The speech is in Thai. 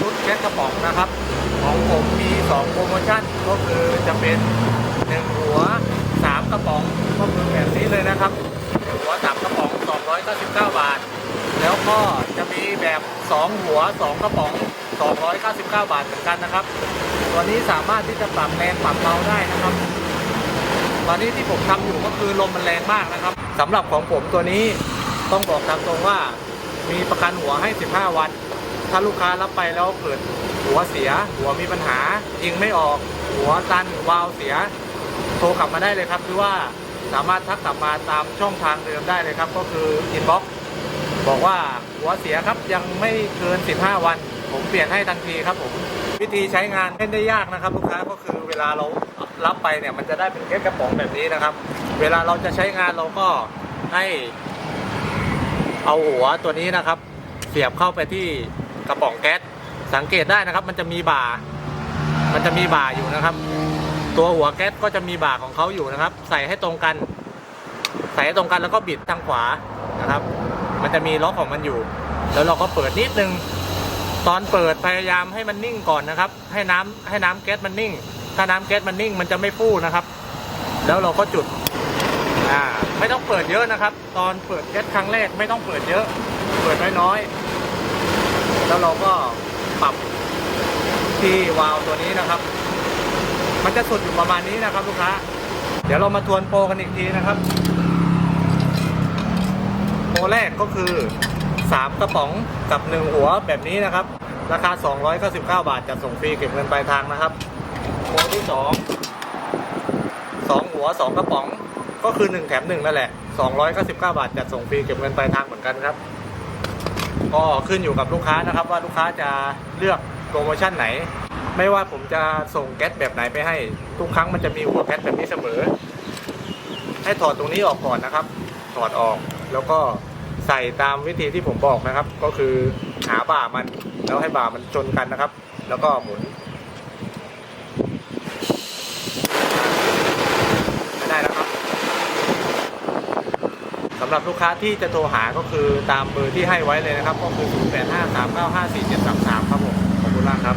ก๊สกระป๋องนะครับ ของผมมี 2 โปรโมชั่นก็คือจะเป็น 1 หัว 3 กระป๋องก็คือแบบนี้เลยนะครับ1หัว 3 กระป๋อง 299 บาท แล้วก็จะมีแบบ 2 หัว 2 กระป๋อง 299 บาทเหมือนกันนะครับ ตัวนี้สามารถที่จะปรับแรงปรับเบาได้นะครับตอนนี้ที่ผมทำอยู่ก็คือลมมันแรงมากนะครับสำหรับของผมตัวนี้ต้องบอกตามตรงว่ามีประกันหัวให้ 15 วัน ถ้าลูกค้ารับไปแล้วเกิดหัวเสีย หัวมีปัญหายิงไม่ออก หัวตันวาล์วเสีย โทรกลับมาได้เลยครับคือว่าสามารถทักกลับมาตามช่องทางเดิมได้เลยครับ ก็คืออินบ็อกซ์บอกว่าหัวเสียครับยังไม่เกิน 15 วัน ผมเปลี่ยนให้ทันทีครับผมวิธีใช้งานไม่ได้ยากนะครับลูกค้าก็คือเวลาเรารับไปเนี่ยมันจะได้เป็นแก๊สกระป๋องแบบนี้นะครับ เวลาเราจะใช้งานเราก็ให้เอาหัวตัวนี้นะครับ เสียบเข้าไปที่ กระป๋องแก๊สสังเกตได้นะครับ มันจะมีบ่า มันจะมีบ่าอยู่นะครับ ตัวหัวแก๊สก็จะมีบ่าของเขาอยู่นะครับ ใส่ให้ตรงกัน ใส่ให้ตรงกันแล้วก็บิดทางขวานะครับ มันจะมีล็อกของมันอยู่ แล้วเราก็เปิดนิดนึงตอนเปิดพยายามให้มันนิ่งก่อนนะครับ ให้น้ำให้น้ำแก๊สมันนิ่ง ถ้าน้ำแก๊สมันนิ่งมันจะไม่ฟู่นะครับ แล้วเราก็จุดอ่าไม่ต้องเปิดเยอะนะครับ ตอนเปิดแก๊สครั้งแรกไม่ต้องเปิดเยอะ เปิดน้อยๆ แล้วเราก็ปรับที่วาล์วตัวนี้นะครับ มันจะสุดอยู่ประมาณนี้นะครับลูกค้า เดี๋ยวเรามาทวนโปรกันอีกทีนะครับ โปรแรกก็คือ 3 กระป๋องกับ 1 หัวแบบนี้นะครับ ราคา 299 บาทจะส่งฟรีเก็บเงินปลายทางนะครับ โปรที่ 2 2 หัว 2 กระป๋องก็คือ 1 แถม 1 นั่นแหละ 299 บาทจะส่งฟรีเก็บเงินปลายทางเหมือนกันครับ ก็ขึ้นอยู่กับลูกค้านะครับว่าลูกค้าจะเลือกโปรโมชั่นไหน ไม่ว่าผมจะส่งแก๊สแบบไหนไปให้ ทุกครั้งมันจะมีหัวแก๊สแบบนี้เสมอ ให้ถอดตรงนี้ออกก่อนนะครับ ถอดออกแล้วก็ใส่ตามวิธีที่ผมบอกนะครับ ก็คือหาบ่ามันแล้วให้บ่ามันชนกันนะครับ แล้วก็หมุนไม่ได้แล้วครับ สำหรับลูกค้าที่จะโทรหาก็คือตามเบอร์ที่ให้ไว้เลยนะครับ ก็คือ 0853954733 ครับผม ขอบคุณมากครับ